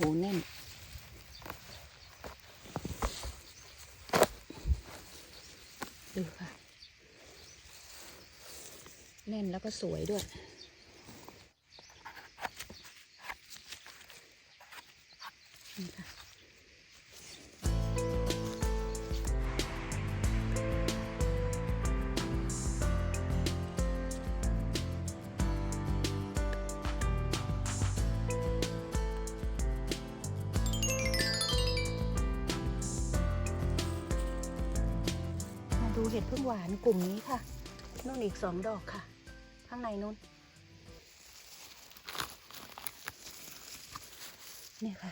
โหแน่น ดูค่ะ แน่นแล้วก็สวยด้วย ลุ่มนี้ค่ะนู่นอีกสองดอกค่ะ ข้างในนู้นเนี่ยค่ะ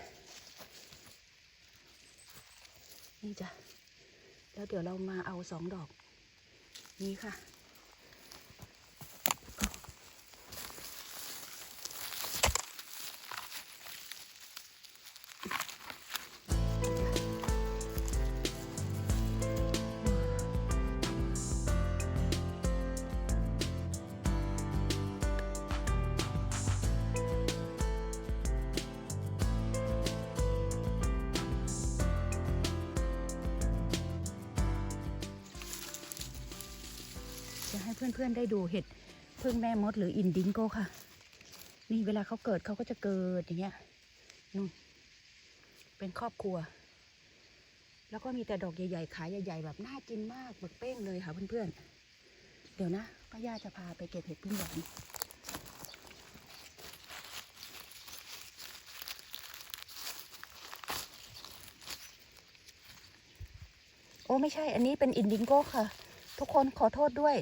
นี่จ้ะแล้วเดี๋ยวเรามาเอาสองดอก นี้ค่ะ เพื่อนๆได้ดูเห็ดพึ่งแม่มดหรืออินดิงโกค่ะ นี่เวลาเขาเกิดเขาก็จะเกิดอย่างเงี้ยนู่นเป็นครอบครัว แล้วก็มีแต่ดอกใหญ่ๆขายใหญ่ ๆ แบบน่ากินมากหมึกเป้งเลยค่ะเพื่อนๆ เดี๋ยวนะป้าย่าจะพาไปเก็บเห็ดพึ่งหวานโอ้ไม่ใช่ อันนี้เป็นอินดิงโกค่ะ ทุกคนขอโทษด้วย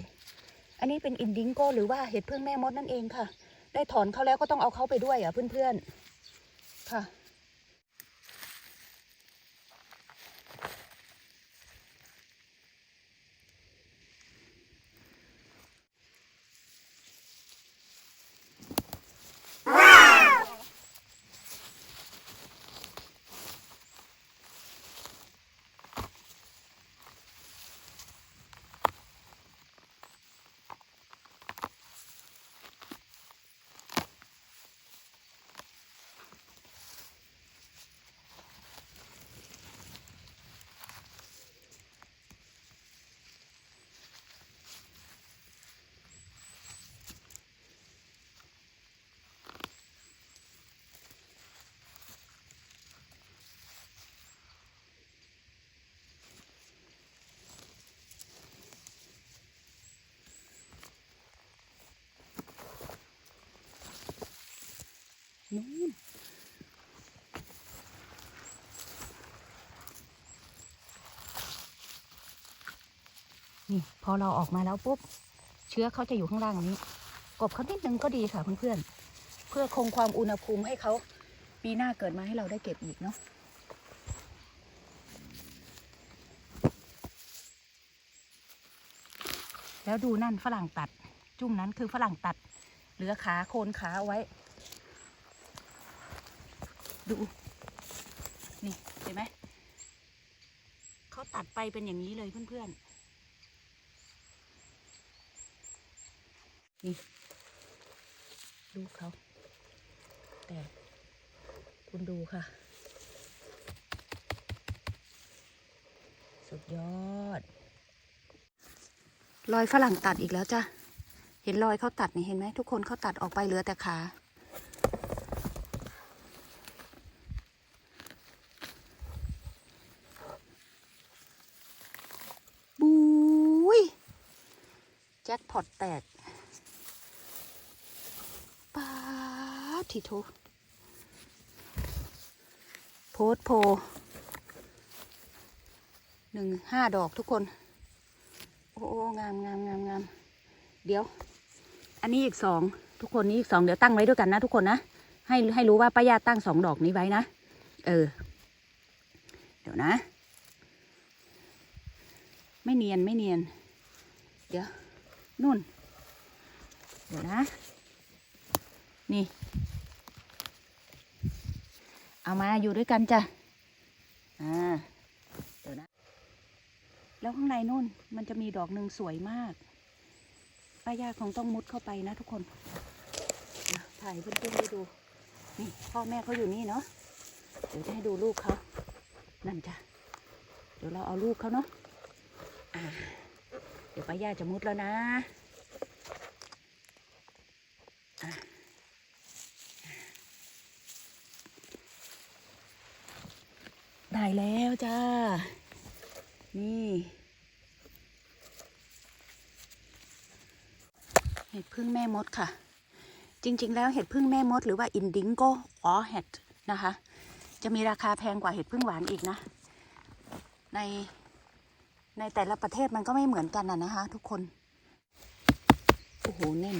อันนี้เป็นอินดิงโกหรือว่าเห็ดพึ่งแม่มดนั่นเองค่ะ ได้ถอนเขาแล้วก็ต้องเอาเขาไปด้วยอะเพื่อนๆค่ะ นู่นนี่พอเราออกมาแล้วปุ๊บ เชื้อเขาจะอยู่ข้างล่างนี้ กบเขานิดนึงก็ดีค่ะเพื่อนๆ เพื่อคงความอุณหภูมิให้เขาปีหน้าเกิดมาให้เราได้เก็บอีกเนาะแล้วดูนั่นฝรั่งตัด จุ่มนั้นคือฝรั่งตัด เหลือขาโคนขาเอาไว้ ดูนี่เห็นไหมเขาตัดไปเป็นอย่างนี้เลยเพื่อนๆนี่ลูกเขาแต่คุณดูค่ะ สุดยอด รอยฝรั่งตัดอีกแล้วจ้ะเห็นรอยเขาตัดนี่เห็นไหมทุกคนเขาตัดออกไปเหลือแต่ขา บุย แจ็คพอตแตกป้าทิโทโพสโพหนึ่งห้าดอกทุกคนโอ้โอ้งามงามงามงามเดี๋ยว อันนี้อีกสองทุกคนนี้อีกสองเดี๋ยวตั้งไว้ด้วยกันนะทุกคนนะให้ให้รู้ว่าป้ายาตั้งสองดอกนี้ไว้นะ เออ เดี๋ยวนะ ไม่เนียนไม่เนียน เดี๋ยว นู่น เดี๋ยวนะ นี่ เอามาอยู่ด้วยกันจ้ะ อ่า เดี๋ยวนะ แล้วข้างในนู่นมันจะมีดอกหนึ่งสวยมาก ป้ายาคงต้องมุดเข้าไปนะทุกคน ถ่ายเพื่อนๆได้ดู นี่พ่อแม่เขาอยู่นี่เนาะ เดี๋ยวจะให้ดูลูกเขา นั่นจ้ะ เดี๋ยวเราเอาลูกเขาเนาะ อ่า เดี๋ยวป้าย่าจะมุดแล้วนะได้แล้วจ้า นี่ เห็ดพึ่งแม่มดค่ะ จริง ๆ แล้วเห็ดพึ่งแม่มด หรือว่าอินดิงโกอ๋อเห็ดนะคะ จะมีราคาแพงกว่าเห็ดพึ่งหวานอีกนะ ใน ในแต่ละประเทศมันก็ไม่เหมือนกันนะนะคะ ทุกคน โอ้โหแน่น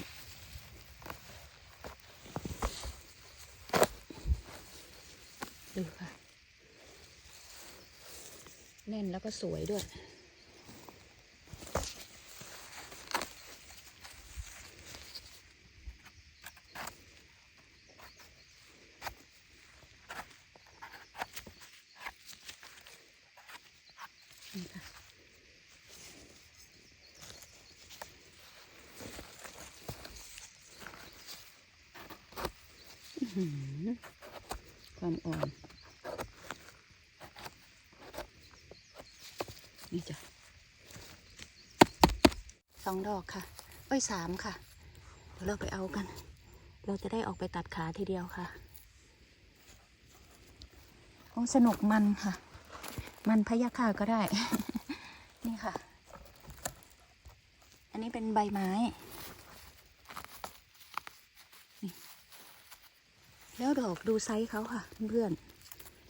ดูค่ะ แน่นแล้วก็สวยด้วย นี่ค่ะ อื้อหือ ความอ่อน นี่จ้ะสองดอกค่ะ เอ้ยสามค่ะ เดี๋ยวเราไปเอากัน เราจะได้ออกไปตัดขาทีเดียวค่ะโอ้สนุกมันค่ะ มันพยาค่าก็ได้ นี่ค่ะ อันนี้เป็นใบไม้ แล้วดอกดูไซส์เขาค่ะ เพื่อน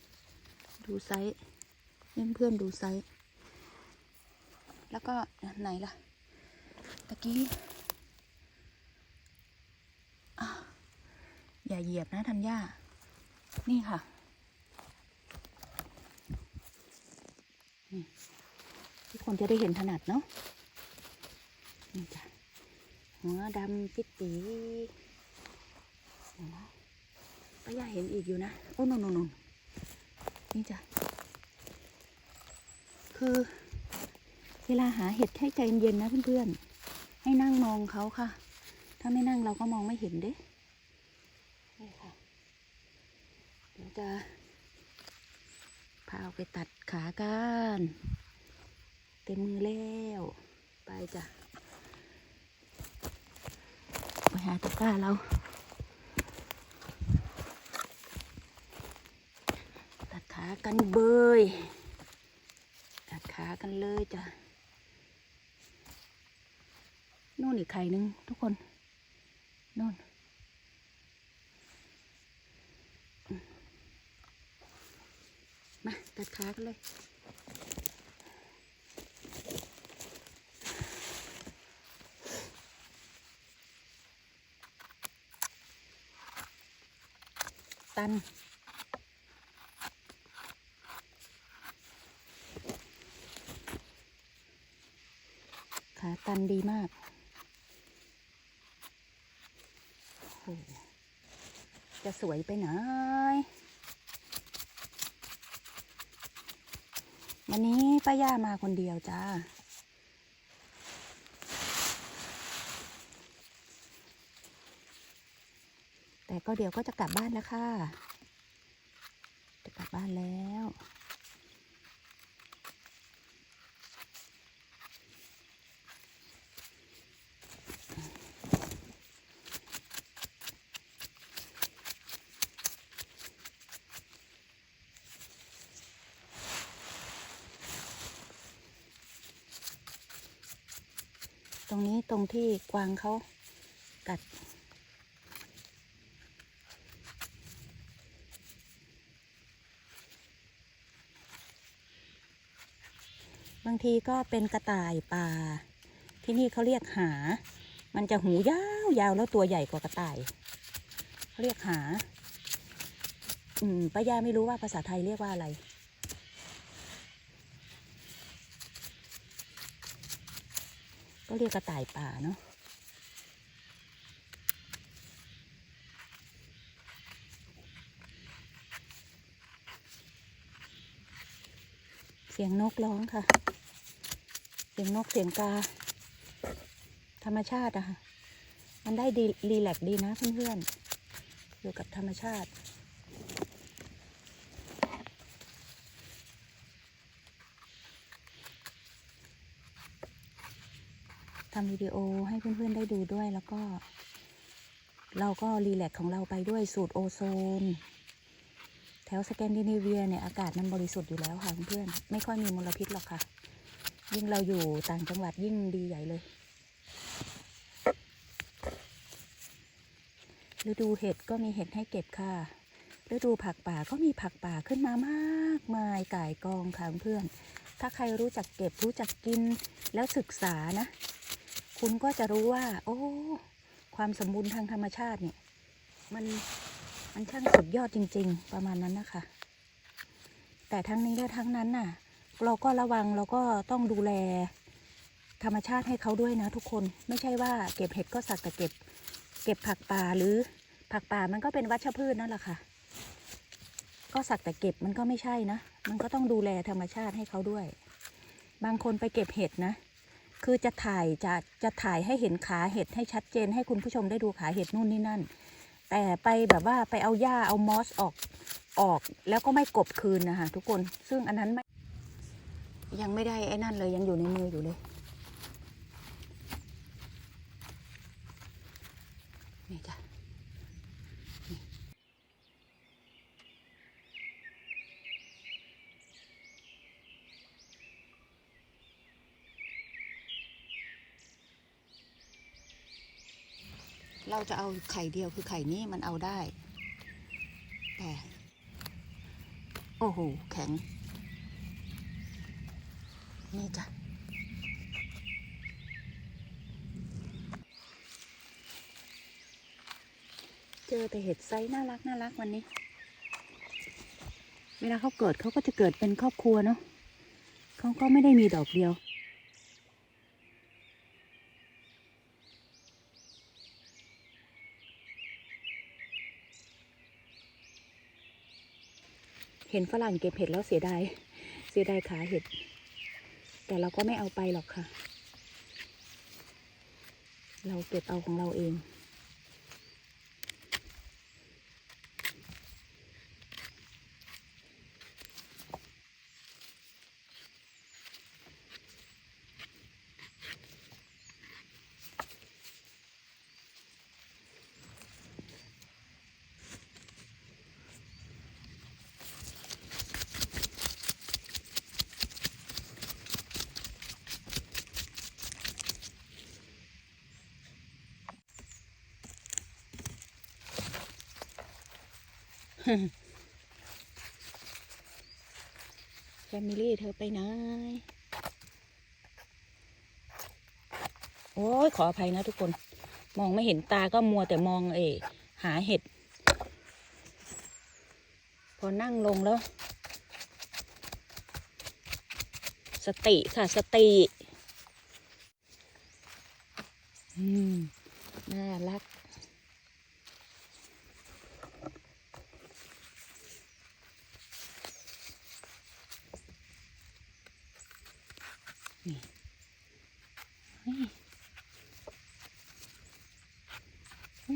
ๆดูไซส์เพื่อนๆดูไซส์แล้วก็ไหนล่ะตะกี้อย่าเหยียบนะทันย่านี่ค่ะทุกคนจะได้เห็นถนัดเนาะนี่จ้ะหัวดำปิดปีเดี๋ยวนะ ป้าย่าเห็นอีกอยู่นะ โอ้นนนนนนี่จ้ะ คือเวลาหาเห็ดให้ใจเย็นๆนะเพื่อนๆ ให้นั่งมองเขาค่ะ ถ้าไม่นั่งเราก็มองไม่เห็นเด้นี่ค่ะ เดี๋ยวจะพาเอาไปตัดขากัน เต็มมือแล้ว ไปจ้ะ ไปหาตะกร้าเรา ตัด ขากันเบยตัดขากันเลยจ้ะนู่นอีกไข่หนึ่งทุกคนนู่นมมาตัดขากันเลยตันันดีมากโอ้โหจะสวยไปไหนวันนี้ป้าย่ามาคนเดียวจ้า แต่ก็เดี๋ยวก็จะกลับบ้านแล้วค่ะ จะกลับบ้านแล้ว ต รงนี้ตรงที่กวางเขากัด บางทีก็เป็นกระต่ายป่า ที่นี่เขาเรียกหา มันจะหูยาวยาวแล้วตัวใหญ่กว่ากระต่ายเขาเรียกหา อืมป้ายาไม่รู้ว่าภาษาไทยเรียกว่าอะไร เรียกกระต่ายป่าเนาะเสียงนกร้องค่ะ เสียงนกเสียงกา ธรรมชาติอะค่ะ มันได้ดีรีแลกดีนะเพื่อนๆ อยู่กับธรรมชาติ ทำวิดีโอให้เพื่อนๆได้ดูด้วยแล้วก็ เราก็รีแลกของเราไปด้วยสูตรโอโซน แถวสแกนดิเนเวียเนี่ยอากาศมันบริสุทธิ์อยู่แล้วค่ะเพื่อนๆไม่ค่อยมีมลพิษหรอกค่ะ ยิ่งเราอยู่ต่างจังหวัดยิ่งดีใหญ่เลยฤดูเห็ดก็มีเห็ดให้เก็บค่ะฤดูผักป่าก็มีผักป่าขึ้นมามากมายก่ายกองค่ะเพื่อน ถ้าใครรู้จักเก็บรู้จักกินแล้วศึกษานะ คุณก็จะรู้ว่า โอ้ ความสมบูรณ์ทางธรรมชาติเนี่ย มันมันช่างสุดยอดจริง ๆ ประมาณนั้นนะคะ แต่ทั้งนี้และทั้งนั้นน่ะ เราก็ระวังเราก็ต้องดูแล ธรรมชาติให้เขาด้วยนะทุกคนไม่ใช่ว่าเก็บเห็ดก็สักแต่เก็บ เก็บผักป่าหรือผักป่ามันก็เป็นวัชพืชนั่นแหละค่ะ ก็สักแต่เก็บมันก็ไม่ใช่นะ มันก็ต้องดูแลธรรมชาติให้เขาด้วย บางคนไปเก็บเห็ดนะ คือจะถ่ายจะจะถ่ายให้เห็นขาเห็ดให้ชัดเจน ให้คุณผู้ชมได้ดูขาเห็ดนู่นนี่นั่น แต่ไปแบบว่าไปเอาหญ้าเอามอสออกออก แล้วก็ไม่กบคืนนะคะทุกคน ซึ่งอันนั้นไม่ยังไม่ได้ไอ้นั่นเลยยังอยู่ในมืออยู่เลย เราจะเอาไข่เดียวคือไข่นี้มันเอาได้ แต่ โอ้โห แข็ง นี่จ้ะ เจอแต่เห็ดไซส์น่ารักน่ารักวันนี้ เวลาเขาเกิดเขาก็จะเกิดเป็นครอบครัวเนาะเขาก็ไม่ได้มีดอกเดียว เห็นฝรั่งเก็บเห็ดแล้วเสียดาย เสียดายขาเห็ด แต่เราก็ไม่เอาไปหรอกค่ะ เราเก็บเอาของเราเอง แฟมิลี่เธอไปไหน โอ้ยขออภัยนะทุกคน มองไม่เห็นตาก็มัวแต่มองเออหาเห็ด พอนั่งลงแล้ว สติค่ะ สติ อืม น่ารัก นี่นี่ อื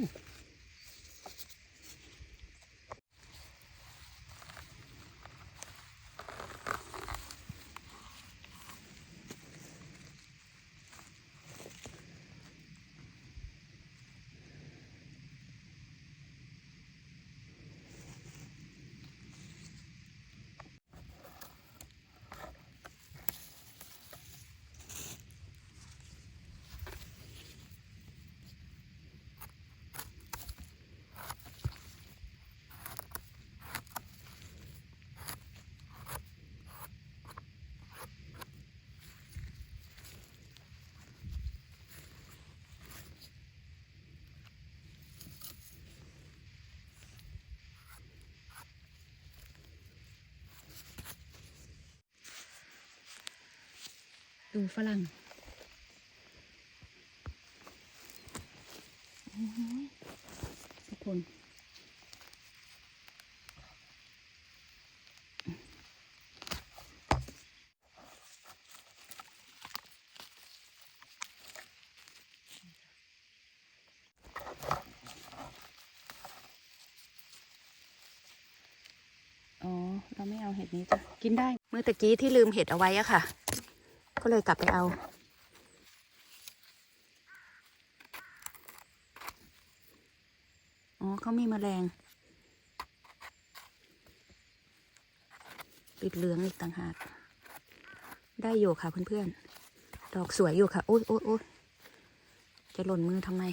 ดูฝรั่งทุกคนอ๋อเราไม่เอาเห็ดนี้จ้ะ กินได้ เมื่อตะกี้ที่ลืมเห็ดเอาไว้อะค่ะ ก็เลยกลับไปเอา อ๋อเขามีมแมลง ปิดเหลืองอีกต่างหาก ได้อยู่ค่ะเพื่อนๆ ดอกสวยอยู่ค่ะ โอ๊ยโอ๊ยโอ๊ยจะหล่นมือทำไม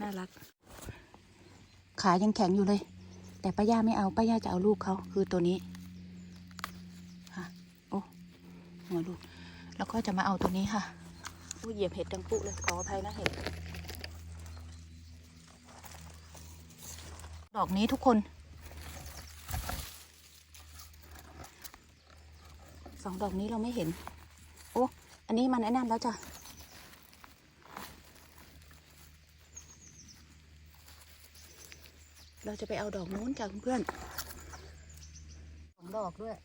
น่ารัก ขายังแข็งอยู่เลย แต่ป้าย่าไม่เอาป้าย่าจะเอาลูกเขาคือตัวนี้ค่ะโอ้หัวลูกแล้วก็จะมาเอาตัวนี้ค่ะอู้เหยียบเห็ดดังปุ๊เลยขออภัยนะเห็ดดอกนี้ทุกคนสองดอกนี้เราไม่เห็น โอ้ อันนี้มันไอ้นั่นแล้วจ้ะ เราจะไปเอาดอกนู้นจ้ะเพื่อนสองดอกด้วย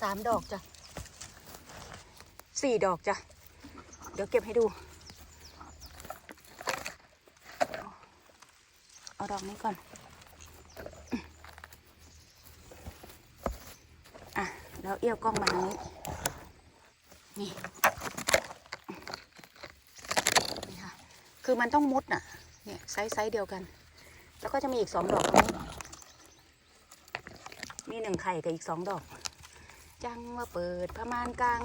สามดอกจ้ะสี่ดอกจ้ะ เดี๋ยวเก็บให้ดู เอาดอกนี้ก่อนอะแล้วเอี้ยวกล้องมาทางนี้ นี่ นี่ค่ะ คือมันต้องมุดน่ะ เนี่ยไซส์ไซส์เดียวกัน แล้วก็จะมีอีกสองดอกตรงนี้มีหนึ่งไข่กับอีกสองดอก จังมาเปิดประมาณกลาง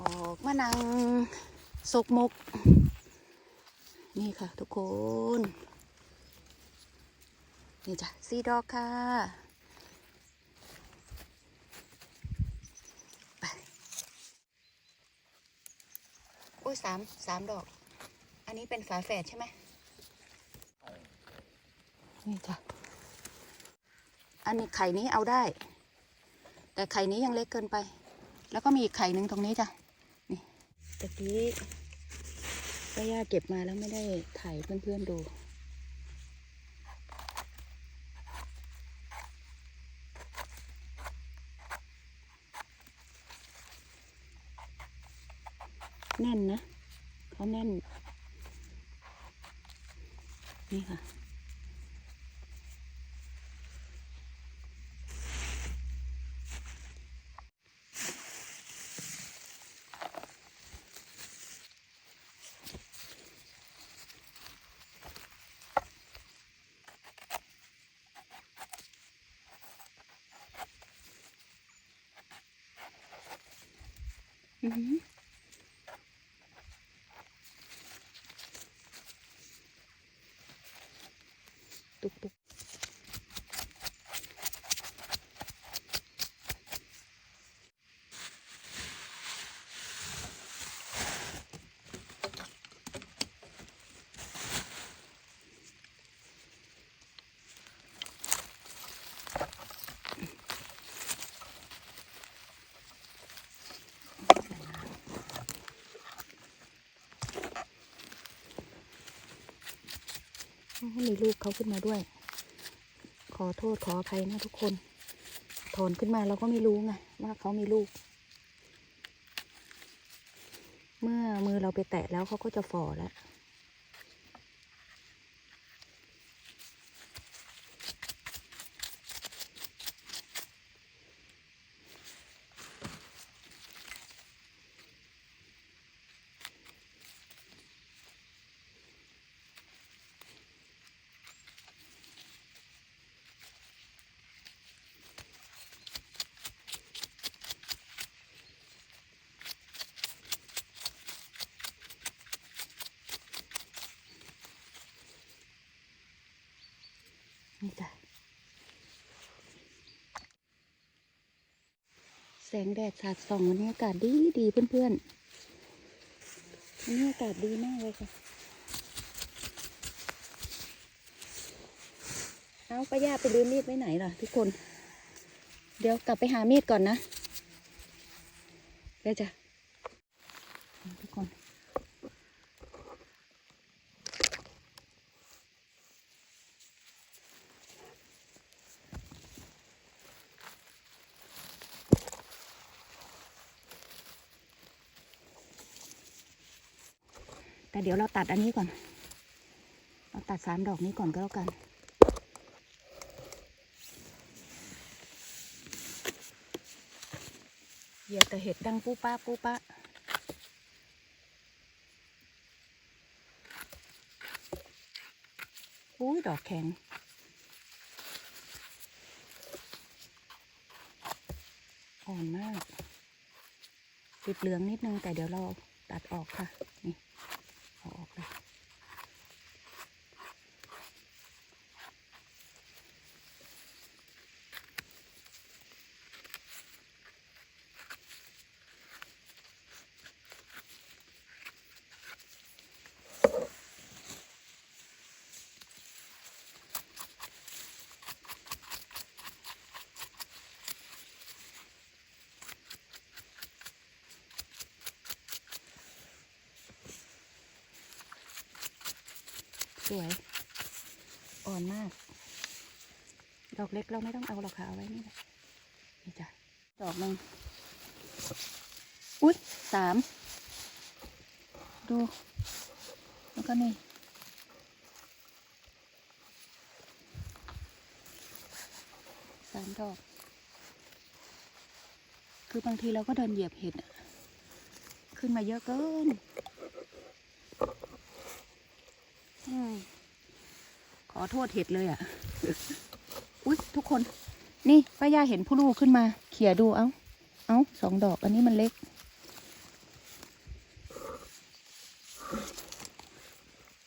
ออกมานังสกมก นี่ค่ะทุกคน นี่จ้ะสีดอกค่ะไปโอ้ยสามสามดอก อันนี้เป็นฝาแฝดใช่ไหมนี่จ้ะ อันนี้ไข่นี้เอาได้ แต่ไข่นี้ยังเล็กเกินไป แล้วก็มีอีกไข่หนึ่งตรงนี้จ้ะ นี่ตะกี้ป้าย่าเก็บมาแล้วไม่ได้ถ่ายเพื่อนๆดู แน่นนะเขาแน่น นี่ค่ มีลูกเขาขึ้นมาด้วย ขอโทษขออภัยนะทุกคน ถอนขึ้นมาเราก็ไม่รู้ไงว่าเขามีลูก เมื่อมือเราไปแตะแล้วเขาก็จะฝ่อแล้ว งแดดสาดส่องวันนี้อากาศดีดีเพื่อนๆวันนี้อากาศดีมากเลยค่ะ เอาป้าย่าไปลืมมีดไว้ไหนล่ะทุกคน เดี๋ยวกลับไปหามีดก่อนนะเดี๋ยวจ้ะทุกคน แต่เดี๋ยวเราตัดอันนี้ก่อน เราตัดสามดอกนี้ก่อนก็แล้วกัน เหยียบแต่เห็ดดังปูป้าปูป้าอุ้ยดอกแข็งอ่อนมากติดเหลืองนิดนึงแต่เดี๋ยวเราตัดออกค่ะ นี่เอาออกเลย สวย อ่อนมาก ดอกเล็กเราไม่ต้องเอาหรอกค่ะเอาไว้นี่แหละนี่จ้ะดอกหนึ่งอุ๊ยสาม ดู แล้วก็นี่สามดอก คือบางทีเราก็เดินเหยียบเห็ดอะขึ้นมาเยอะเกิน อืม ขอโทษเห็ดเลยอะ อุ๊ย ทุกคน นี่ป้าย่าเห็นผู้ลูกขึ้นมา เขี่ยดูเอาเอ้าสองดอก อันนี้มันเล็ก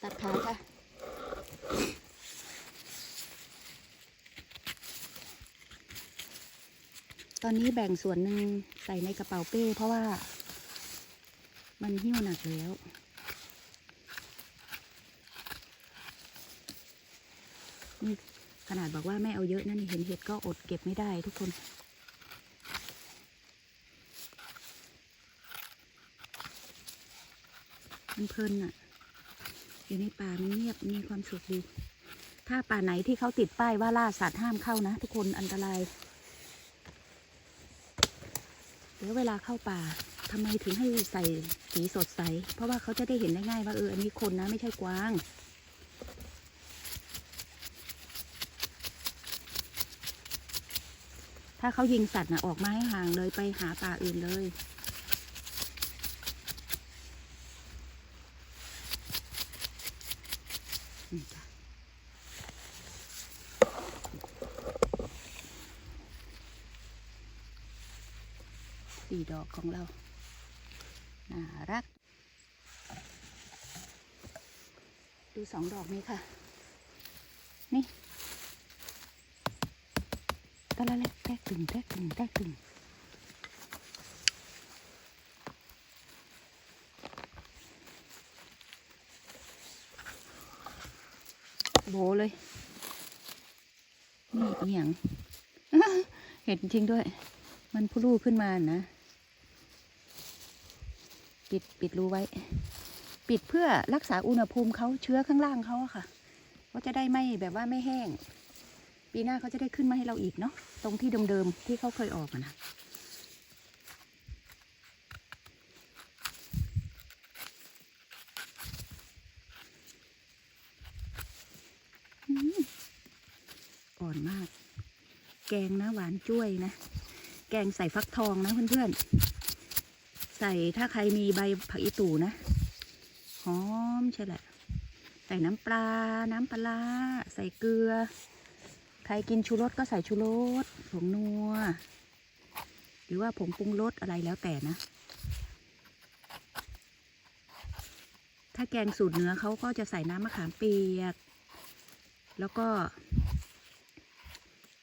ตัดขาค่ะตอนนี้แบ่งส่วนหนึ่งใส่ในกระเป๋าเป้ เพราะว่ามันหิ้วหนักแล้ว นี่ขนาดบอกว่าไม่เอาเยอะนะนี่เห็นเห็ดก็อดเก็บไม่ได้ทุกคน มันเพลินอะอยู่ในป่ามันเงียบมีความสุขดี ถ้าป่าไหนที่เขาติดป้ายว่าล่าสัตว์ห้ามเข้านะ ทุกคนอันตรายเดี๋ยวเวลาเข้าป่าทำไมถึงให้ใส่สีสดใส เพราะว่าเขาจะได้เห็นได้ง่ายว่าเอออันนี้คนนะไม่ใช่กวาง ถ้าเขายิงสัตว์นะออกมาให้ห่างเลยไปหาป่าอื่นเลยนี่จ้ะสี่ดอกของเรา น่ารัก ดูสองดอกนี้ค่ะ นี่ ตะละเล็กแทกตึงแทกตึงแทกตึงโบเลยนี่เอียงเห็นจริงด้วย มันพุรูขึ้นมานะ ปิดปิดรูไว้ ปิดเพื่อรักษาอุณหภูมิเขาเชื้อข้างล่างเขาอะค่ะเขาจะได้ไม่แบบว่าไม่แห้ง ปีหน้าเขาจะได้ขึ้นมาให้เราอีกเนาะตรงที่เดิมๆที่เขาเคยออกนะอ่อนมาก แกงนะหวานจ้วยนะ แกงใส่ฟักทองนะเพื่อนๆ ใส่ถ้าใครมีใบผักอีตู่นะ หอมใช่แหละ ใส่น้ำปลา น้ำปลา ใส่เกลือ รกินชูรสก็ใส่ชูรสผงนัว หรือว่าผงปรุงรสอะไรแล้วแต่นะ ถ้าแกงสูตรเนื้อเขาก็จะใส่น้ำมะขามเปียก แล้วก็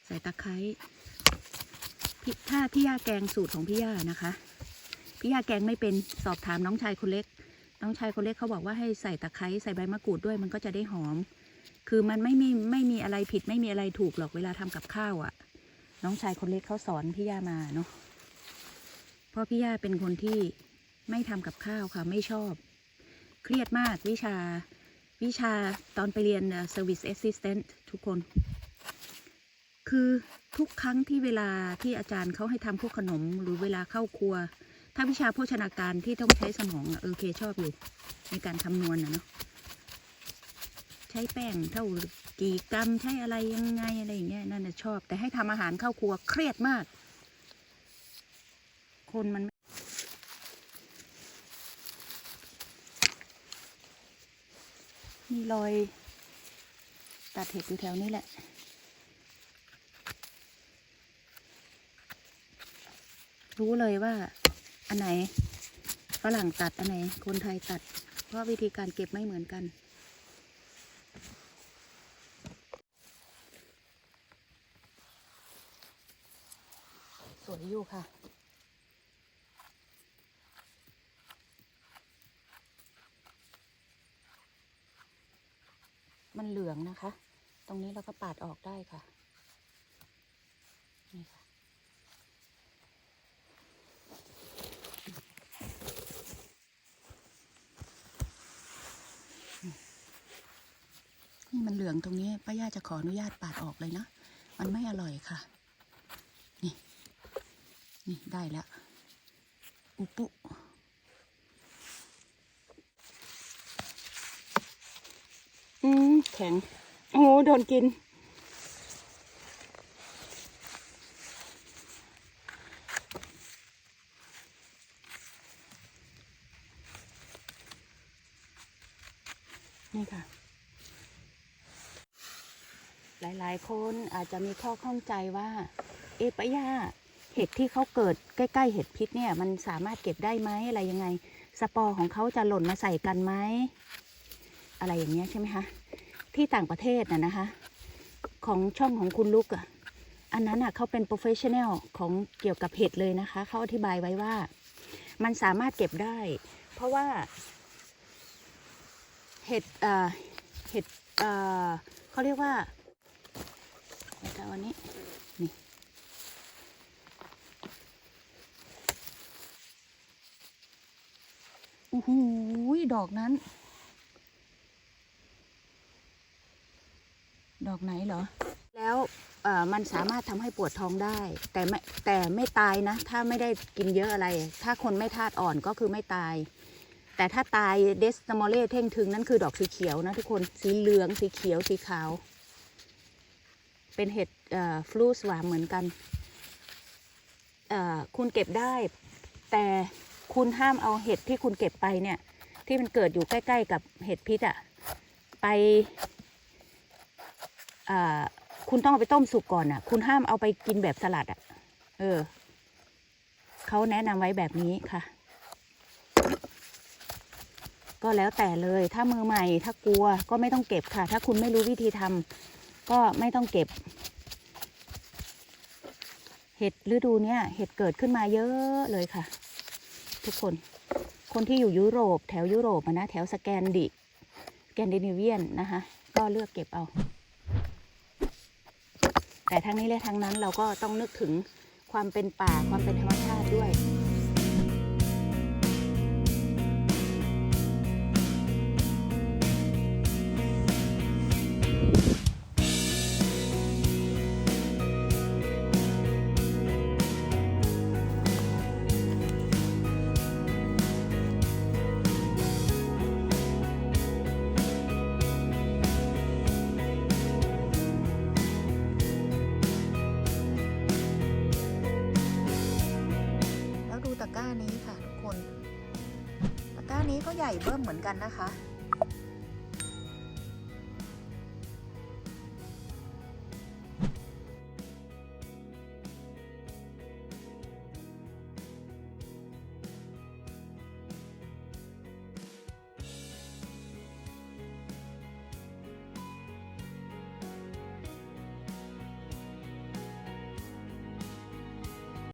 ใส่ตะไคร้ถ้าพี่ย่าแกงสูตรของพี่ย่านะคะ พี่ย่าแกงไม่เป็นสอบถามน้องชายคนเล็ก น้องชายคนเล็กเขาบอกว่าให้ใส่ตะไคร้ใส่ใบมะกรูดด้วยมันก็จะได้หอม คือมันไม่มีไม่มีอะไรผิดไม่มีอะไรถูกหรอกเวลาทำกับข้าวอะ่ะ น้องชายคนเล็กเขาสอนพี่ย่ามาเนาะเพราะพี่ย่าเป็นคนที่ไม่ทำกับข้าวค่ะไม่ชอบ เครียดมากวิชาวิชาตอนไปเรียนเอ่อ service assistant ทุกคน คือทุกครั้งที่เวลาที่อาจารย์เขาให้ทำพวกขนมหรือเวลาเข้าครัว ถ้าวิชาโภชนาการที่ต้องใช้สมองอะเออเคชอบอยู่ ในการคำนวณนะเนาะ ใช้แป้งเท่ากี่กรัมใช้อะไรยังไงอะไรอย่างเงี้ยนั่นนะชอบ แต่ให้ทำอาหารเข้าครัวเครียดมาก คนมันมีรอยตัดเห็ดอยู่แถวนี้แหละ รู้เลยว่า อันไหนฝรั่งตัดอันไหนคนไทยตัด เพราะวิธีการเก็บไม่เหมือนกัน สวย อยู่ค่ะ มันเหลืองนะคะ ตรงนี้เราก็ปาดออกได้ค่ะ นี่ค่ะ นี่มันเหลืองตรงนี้ป้าย่าจะขออนุญาตปาดออกเลยนะ มันไม่อร่อยค่ะ นี่ได้แล้ว อุปุอืมแข็ง โอ้โหโดนกิน นี่ค่ะ หลายๆคนอาจจะมีข้อข้องใจว่า เอปะย่า เห็ดที่เขาเกิดใกล้ ๆ เห็ดพิษเนี่ยมันสามารถเก็บได้ไหมอะไรยังไง สปอร์ของเขาจะหล่นมาใส่กันไหมอะไรอย่างเงี้ยใช่ไหมคะที่ต่างประเทศน่ะนะคะ ของช่องของคุณลุกอะอันนั้นอะเขาเป็นโปรเฟชชั่นแนลของเกี่ยวกับเห็ดเลยนะคะเขาอธิบายไว้ว่า มันสามารถเก็บได้ เพราะว่า เห็ดเอ่อเห็ดเอ่อเขาเรียกว่าเดี๋ยวเอาอันนี้ อ้โหดอกนั้น ดอกไหนเหรอ แล้วมันสามารถทำให้ปวดท้องได้ แต่ไม่แต่ไม่ตายนะ ถ้าไม่ได้กินเยอะอะไร ถ้าคนไม่ธาตุอ่อนก็คือไม่ตาย แต่ถ้าตายเดสตมอเล่เท่งทึงนั่นคือดอกสีเขียวนะทุกคนสีเหลืองสีเขียวสีขาว เป็นเห็ดฟลูสวามเหมือนกันคุณเก็บได้ แต่ คุณห้ามเอาเห็ดที่คุณเก็บไปเนี่ย ที่มันเกิดอยู่ใกล้ๆกับเห็ดพิษอะไปคุณต้องเอาไปต้มสุกก่อนอะคุณห้ามเอาไปกินแบบสลัดอะเออเขาแนะนำไว้แบบนี้ค่ะ ก็แล้วแต่เลยถ้ามือใหม่ ถ้ากลัวก็ไม่ต้องเก็บค่ะ ถ้าคุณไม่รู้วิธีทำก็ไม่ต้องเก็บเห็ดฤดูเนี้ยเห็ดเกิดขึ้นมาเยอะเลยค่ะ ทุกคน คนที่อยู่ยุโรป แถวยุโรปนะแถวสแกนดิสแกนดิเนเวียนนะคะก็เลือกเก็บเอา แต่ทั้งนี้และทั้งนั้นเราก็ต้องนึกถึงความเป็นป่าความเป็นธรรมชาติด้วย เบิ่มเหมือนกันนะคะ